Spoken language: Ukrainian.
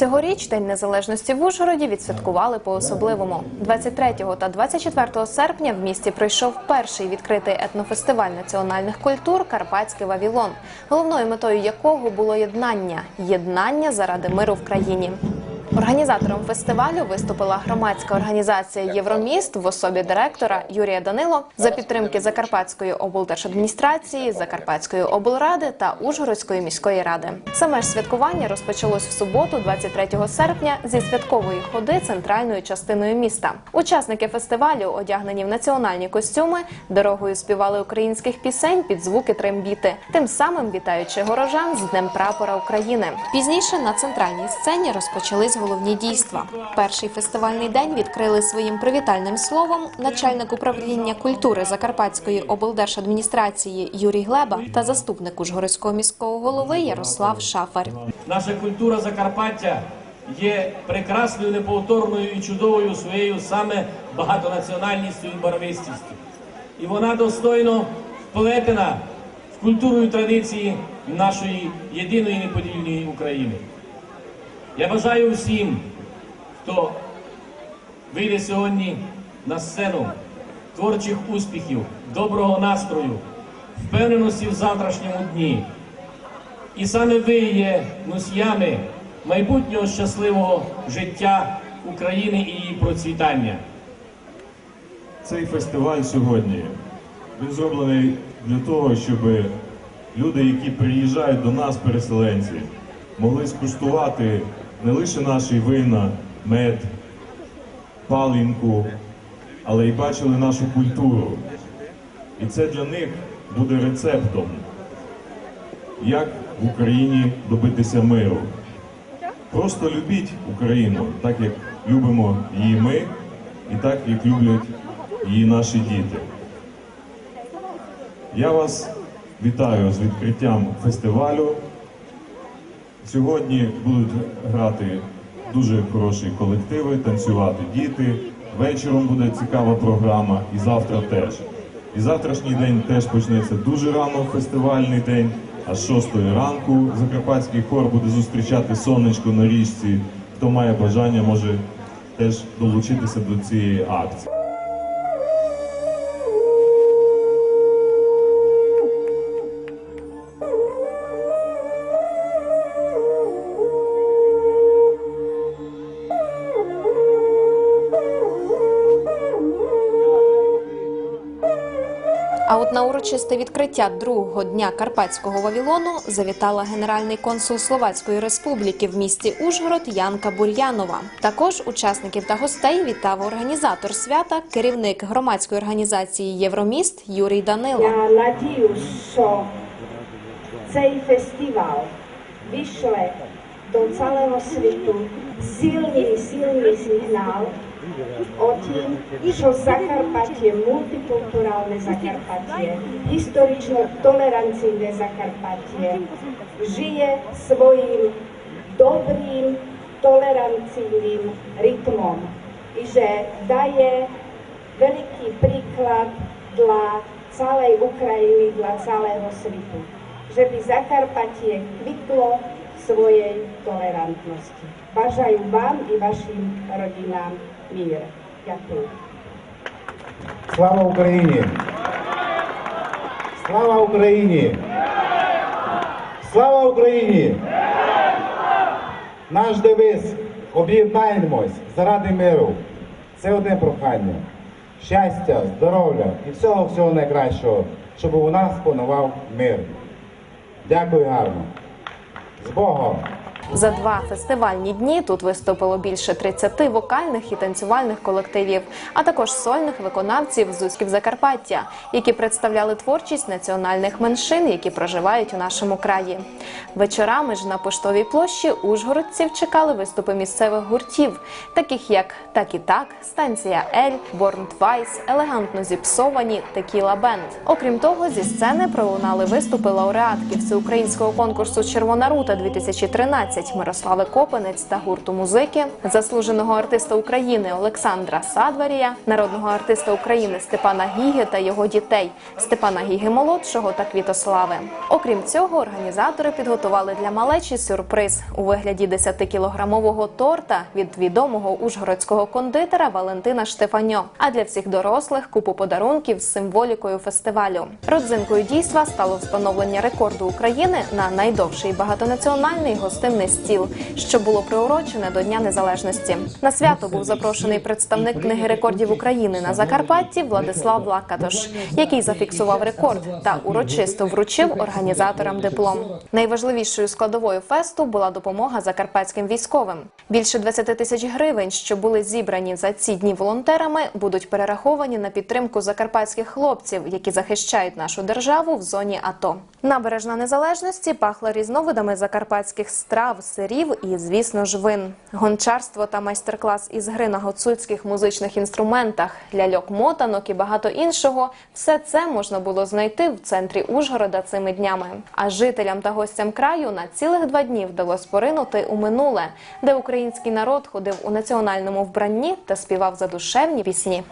Цьогоріч День Незалежності в Ужгороді відсвяткували по-особливому. 23 та 24 серпня в місті пройшов перший відкритий етнофестиваль національних культур Карпатський Вавілон, головною метою якого було єднання єднання заради миру в країні. Організатором фестивалю виступила громадська організація Євроміст в особі директора Юрія Данило за підтримки Закарпатської облдержадміністрації, Закарпатської облради та Ужгородської міської ради. Саме ж святкування розпочалось в суботу, 23 серпня, зі святкової ходи центральною частиною міста. Учасники фестивалю, одягнені в національні костюми, дорогою співали українських пісень під звуки трембіти, тим самим вітаючи горожан з Днем прапора України. Пізніше на центральній сцені розпочались головні дійства. Перший фестивальний день відкрили своїм привітальним словом начальник управління культури Закарпатської облдержадміністрації Юрій Глеба та заступник Ужгородського міського голови Ярослав Шафар. Наша культура Закарпаття є прекрасною, неповторною і чудовою своєю саме багатонаціональністю і барвистістю. І вона достойно вплетена в культуру і традиції нашої єдиної неподільної України. Я бажаю всім, хто вийде сьогодні на сцену творчих успіхів, доброго настрою, впевненості в завтрашньому дні. І саме ви є носіями майбутнього щасливого життя України і її процвітання. Цей фестиваль сьогодні він зроблений для того, щоб люди, які приїжджають до нас, переселенці, могли скуштувати не лише наші вина, мед, палинку, але й бачили нашу культуру. І це для них буде рецептом, як в Україні добитися миру. Просто любіть Україну, так як любимо її ми, і так як люблять її наші діти. Я вас вітаю з відкриттям фестивалю. Сьогодні будуть грати дуже хороші колективи, танцювати діти. Вечором буде цікава програма, і завтра теж. І завтрашній день теж почнеться дуже рано фестивальний день. А з 6 ранку Закарпатський хор буде зустрічати сонечко на річці. Хто має бажання, може теж долучитися до цієї акції. На урочисте відкриття другого дня Карпатського Вавілону завітала генеральний консул Словацької Республіки в місті Ужгород Янка Бур'янова. Також учасників та гостей вітав організатор свята, керівник громадської організації Євроміст Юрій Данило. Ja надію, що цей фестиваль вийшле до цілого світу сильний, сильний сигнал Ich otín išlo Zakarpatie, multikulturálne Zakarpatie, historično-tolerancijné Zakarpatie. Žije svojim dobrým, tolerancijným rytmom i že daje veľký príklad dla celej Ukrajiny, dla celého svitu. Že by Zakarpatie kvitlo svojej tolerantnosti. Bažajú vám i vašim rodinám mir. Dziękuję. Слава Україні! Слава Україні! Слава Україні! Наш девиз об'єднаємось заради миру. Це одне прохання. Щастя, здоров'я і всього всього найкращого, щоб у нас панував мир. Дякую гарно. З Богом! За два фестивальні дні тут виступило більше 30 вокальних і танцювальних колективів, а також сольних виконавців з Узьків Закарпаття, які представляли творчість національних меншин, які проживають у нашому краї. Вечорами ж на поштовій площі ужгородців чекали виступи місцевих гуртів, таких як Так і так, станція Ель, Борн Твайс, елегантно зіпсовані Текіла Бенд. Окрім того, зі сцени пролунали виступи лауреатки всеукраїнського конкурсу Червона рута 2013 10 Мирослави Копенець та гурту музики, заслуженого артиста України Олександра Садварія, народного артиста України Степана Гіги та його дітей Степана Гіги молодшого та Квітослави. Окрім цього, організатори підготували для малечі сюрприз у вигляді 10-кілограмового торта від відомого ужгородського кондитера Валентина Штефаньо. А для всіх дорослих купу подарунків з символікою фестивалю. Родзинкою дійства стало встановлення рекорду України на найдовший багатонаціональний гостинний стіл, що було приурочене до Дня Незалежності. На свято був запрошений представник книги рекордів України на Закарпатті Владислав Лакатош, який зафіксував рекорд та урочисто вручив організаторам диплом. Найважливішою складовою фесту була допомога закарпатським військовим. Більше 20 тисяч гривень, що були зібрані за ці дні волонтерами, будуть перераховані на підтримку закарпатських хлопців, які захищають нашу державу в зоні АТО. Набережна незалежності пахла різновидами закарпатських страв, сирів і, звісно ж, вин. Гончарство та майстер-клас із гри на гуцульських музичних інструментах, ляльок мотанок і багато іншого. Все це можна було знайти в центрі Ужгорода цими днями. А жителям та гостям краю на цілих два дні вдалося поринути у минуле, де український народ ходив у національному вбранні та співав задушевні пісні.